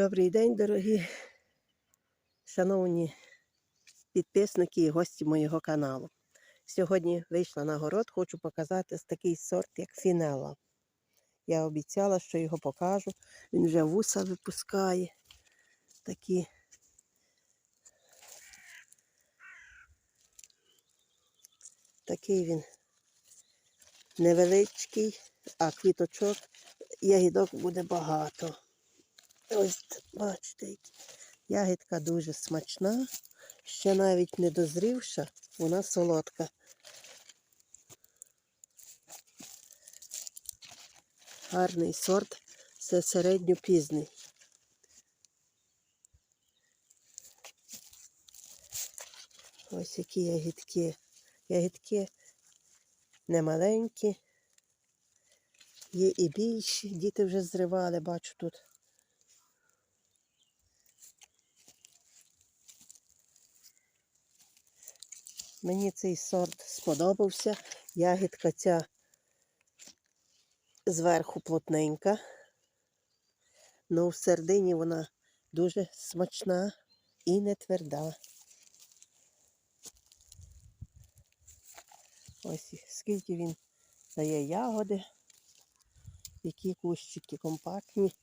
Добрий день, дорогі шановні підписники і гості моєго каналу. Сьогодні вийшла на город, хочу показати такий сорт, як фінела. Я обіцяла, що його покажу. Він вже вуса випускає. Такі. Такий він невеличкий, а квіточок, ягідок буде багато. Ось бачите, ягідка дуже смачна, ще навіть не дозрівша, вона солодка. Гарний сорт, це середньопізний. Ось які ягідки. Ягідки немаленькі, є і більші, діти вже зривали, бачу тут. Мені цей сорт сподобався. Ягідка ця зверху плотненька. Ну, в середині вона дуже смачна і не тверда. Ось скільки він дає ягоди, які кущики компактні.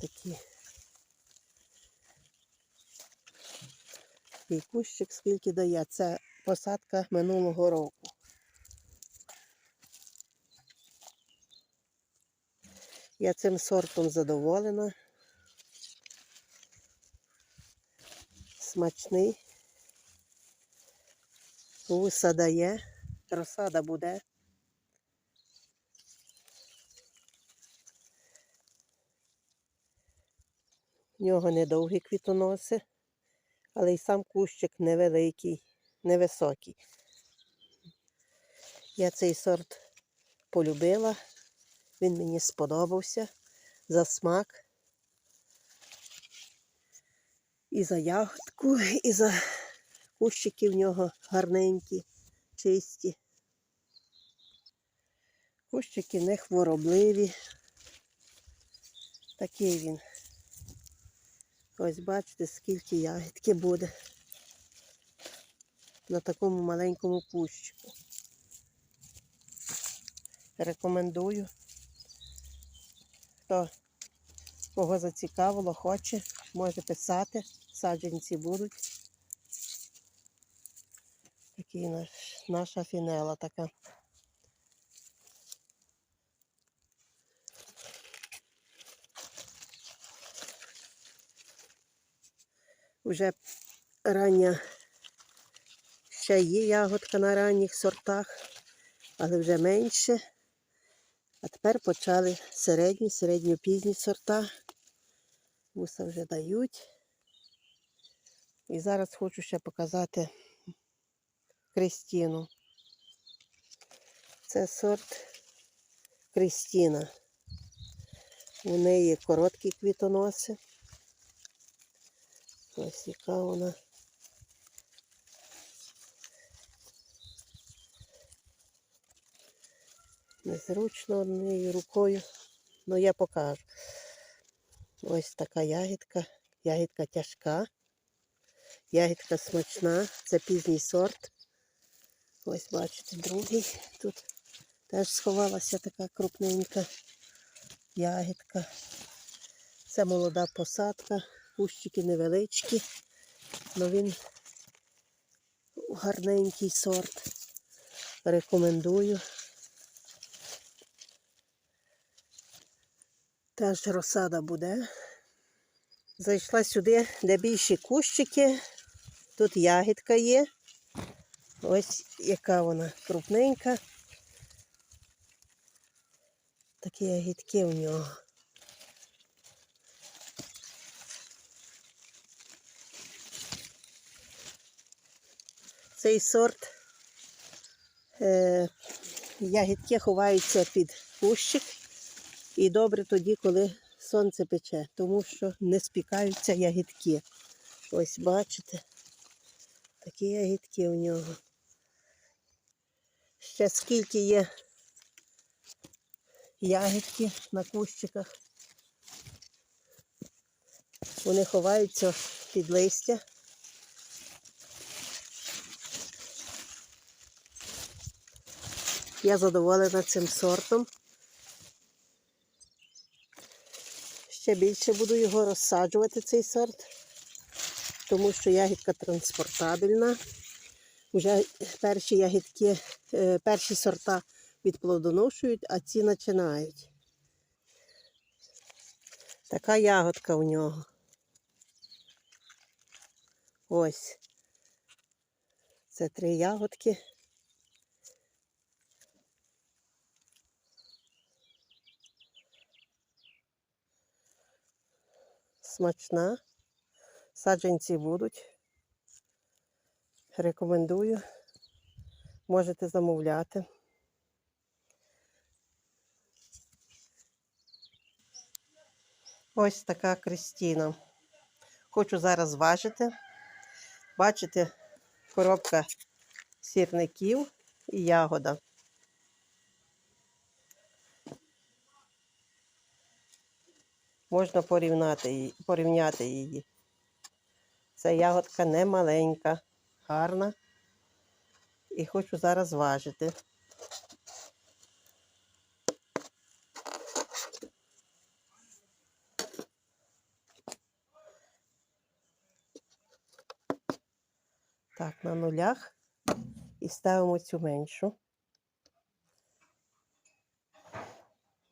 Такі. І кущик скільки дає. Це посадка минулого року. Я цим сортом задоволена. Смачний. Вуса дає, розсада буде. В нього недовгі квітоноси, але й сам кущик невеликий, невисокий. Я цей сорт полюбила, він мені сподобався за смак. І за ягодку, і за кущики в нього гарненькі, чисті. Кущики не хворобливі. Такий він. Ось бачите, скільки ягідки буде на такому маленькому кущику. Рекомендую. Хто кого зацікавило, хоче, може писати, саджанці будуть. Такий наш, наша фінела така. Уже рання ще є ягодка на ранніх сортах, але вже менше. А тепер почали середні, середньопізні сорта. Вуса вже дають. І зараз хочу ще показати Крістіну. Це сорт Крістіна. У неї короткі квітоноси. Ось яка вона. Незручно однією рукою, але я покажу. Ось така ягідка. Ягідка тяжка. Ягідка смачна. Це пізній сорт. Ось бачите, другий. Тут теж сховалася така крупненька ягідка. Це молода посадка, кущики невеличкі, але він гарненький сорт. Рекомендую. Теж розсада буде. Зайшла сюди, де більші кущики. Тут ягідка є. Ось яка вона крупненька. Такі ягідки у нього. Цей сорт е, ягідки ховаються під кущик. І добре тоді, коли сонце пече, тому що не спікаються ягідки. Ось бачите, такі ягідки у нього. Ще скільки є ягідки на кущиках. Вони ховаються під листя. Я задоволена цим сортом. Ще більше буду його розсаджувати, цей сорт, тому що ягідка транспортабельна. Уже перші ягідки, е, перші сорта відплодоношують, а ці починають. Така ягодка у нього. Ось. Це три ягодки. Смачна. Саджанці будуть. Рекомендую. Можете замовляти. Ось така Кристіна. Хочу зараз зважити. Бачите, коробка сірників і ягода. Можна порівняти, її- порівняти її. Ця ягодка не маленька, гарна. І хочу зараз зважити. Так, на нулях. І ставимо цю меншу.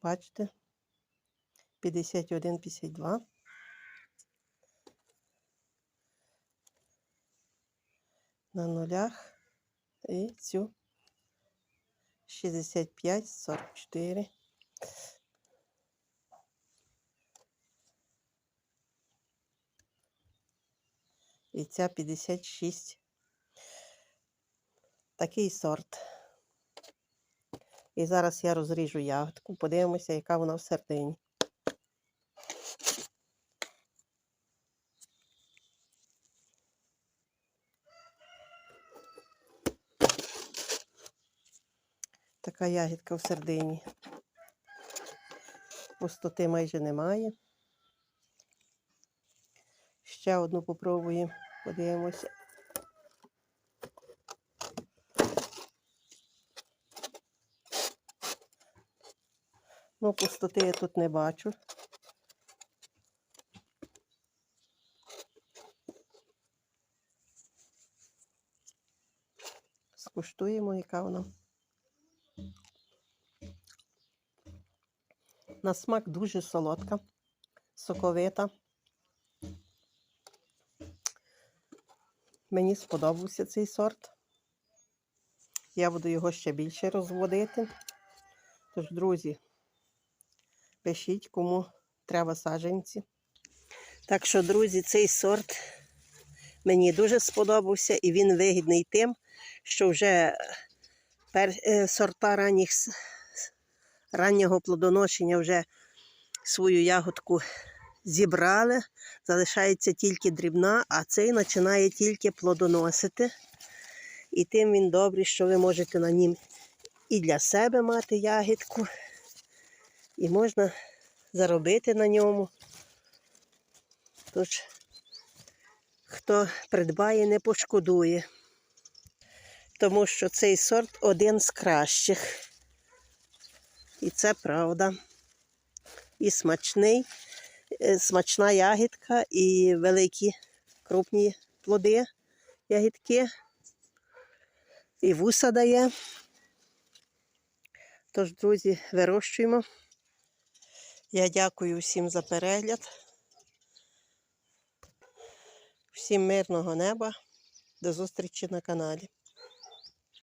Бачите? 51, 52. На нулях. І цю 65, 44. І ця 56. Такий сорт. І зараз я розріжу ягодку, подивимося, яка вона всередині. Така ягідка в середині. Пустоти майже немає. Ще одну попробуємо, подивимося. Ну, пустоти я тут не бачу. Скуштуємо, яка вона. На смак дуже солодка, соковита. Мені сподобався цей сорт. Я буду його ще більше розводити. Тож, друзі, пишіть, кому треба саджанці. Так що, друзі, цей сорт мені дуже сподобався і він вигідний тим, що вже е, сорта ранніх, раннього плодоношення вже свою ягодку зібрали. Залишається тільки дрібна, а цей починає тільки плодоносити. І тим він добрий, що ви можете на нім і для себе мати ягідку, і можна заробити на ньому. Тож, хто придбає, не пошкодує, тому що цей сорт один з кращих. І це правда. І смачний, е, смачна ягідка, і великі крупні плоди ягідки. І вуса дає. Тож, друзі, вирощуємо. Я дякую всім за перегляд. Всім мирного неба. До зустрічі на каналі.